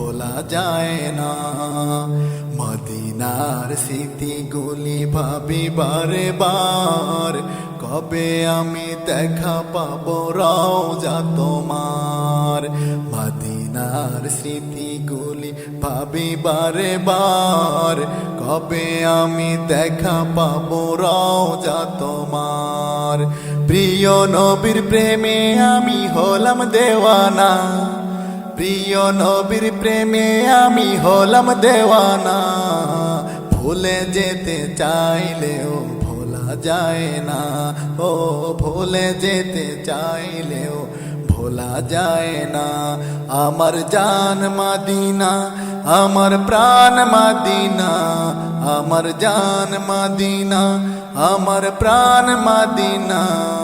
ভোলা যায় না। মদিনার স্মৃতিগুলি ভাবি বারে বার কবে আমি দেখা পাবো রওজা তোমার? মদিনার স্মৃতিগুলি ভাবি বারে বার কবে আমি দেখা পাবো রওজা তোমার? প্রিয় নবীর প্রেমে আমি হলাম দেওয়ানা। প্রিয় নবীর প্রেমে আমি হলাম দেওয়ানা। ভুলে যেতে চাইলেও ভোলা যায় না। ও, ভুলে যেতে চাইলেও ভোলা যায় না। আমার জান মাদিনা, আমার প্রাণ মাদিনা, আমার জান মাদিনা, আমার প্রাণ মাদিনা।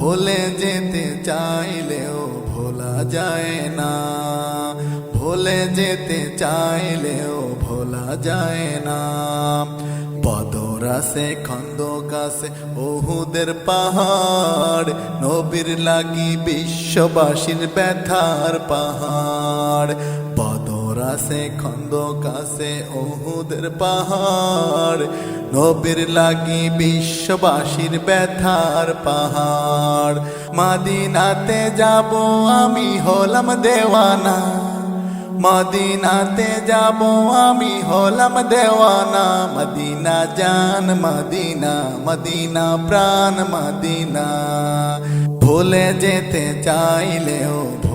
ভুলে যেতে চাইলেও ভোলা যায় না। ভুলে যেতে চাইলেও ভোলা যায় না। বদরাসে খন্দকাসে ওহুদের পাহাড়। নবীর লাগি বিশ্ববাসীর ব্যথার পাহাড়। বদরাসে খন্দকাসে ওহুদের পাহাড়। নবীর লাগি বিশ্ববাসীর ব্যথার পাহাড়। মাদিনাতে যাব আমি হলাম দেওয়ানা। মদিনাতে যাব আমি হলাম দেওয়ানা। মদিনা জান, মদিনা মদিনা প্রাণ, মদিনা। ভুলে যেতে চাইলেও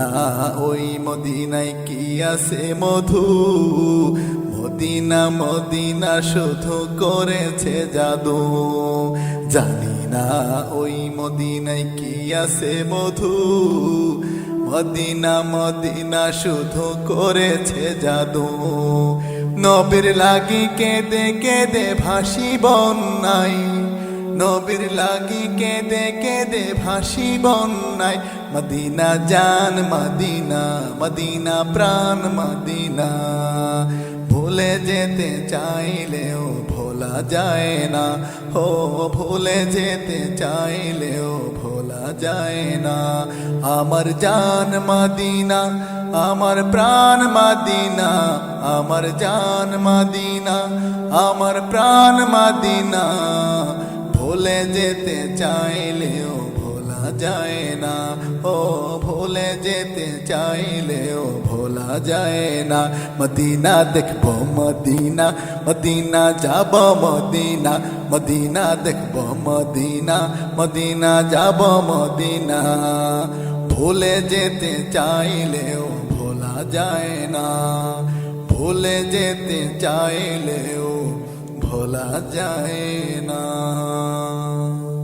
জানি না, ওই মদিনায় কি আছে মধু? মদিনা মদিনা শুধু করেছে জাদু। জানি না, ওই মদিনায় কি আছে মধু? মদিনা মদিনা শুধু করেছে জাদু। নবীর লাগি কেঁদে কেঁদে ভাসি বন্যাই নবীর লাগি কেঁদে কেঁদে ভাসি বন্যায়। মদিনা জান মদিনা মদিনা প্রাণ, মদিনা। ভুলে যেতে চাইলেও ভোলা যায় না। ও ভুলে যেতে চাইলেও ভোলা যায় না। আমার জান মদিনা, আমার প্রাণ মদিনা, আমার জান মদিনা, আমার প্রাণ মদিনা। ভুলে যেতে চাইলেও ভোলা যায় না ও ভুলে যেতে চাইলেও ভোলা যায় না মদিনা দেখব মদিনা মদিনা যাব মদিনা মদিনা দেখব মদিনা মদিনা যাব মদিনা ভুলে যেতে চাইলেও ভোলা যায় না ভুলে যেতে চাইলেও ভোলা যায় না।